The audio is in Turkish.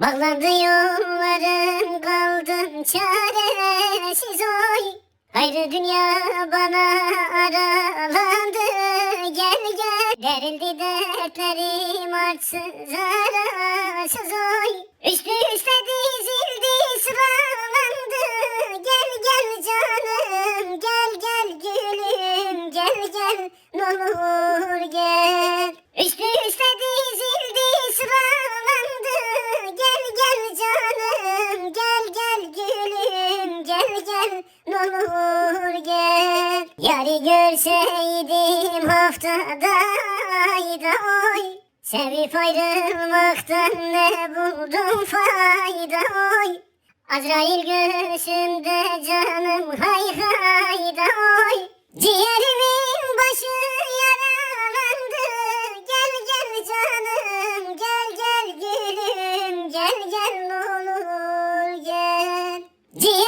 Bağlandı yollarım kaldım çaresiz oy. Hayrı dünya bana aralandı. Gel gel. Derildi dertlerim artsız arasız oy. Üstü üste dizildi sıralandı. Gel gel canım gel gel gülüm Gel gel Yari görseydim haftada ayda oy. Sevip ayrılmaktan ne buldum fayda oy. Azrail göğsümde canım hay hay da oy. Ciğerimin başı yaralandı. Gel gel canım gel gel gülüm Gel gel ne olur gel. Ciğer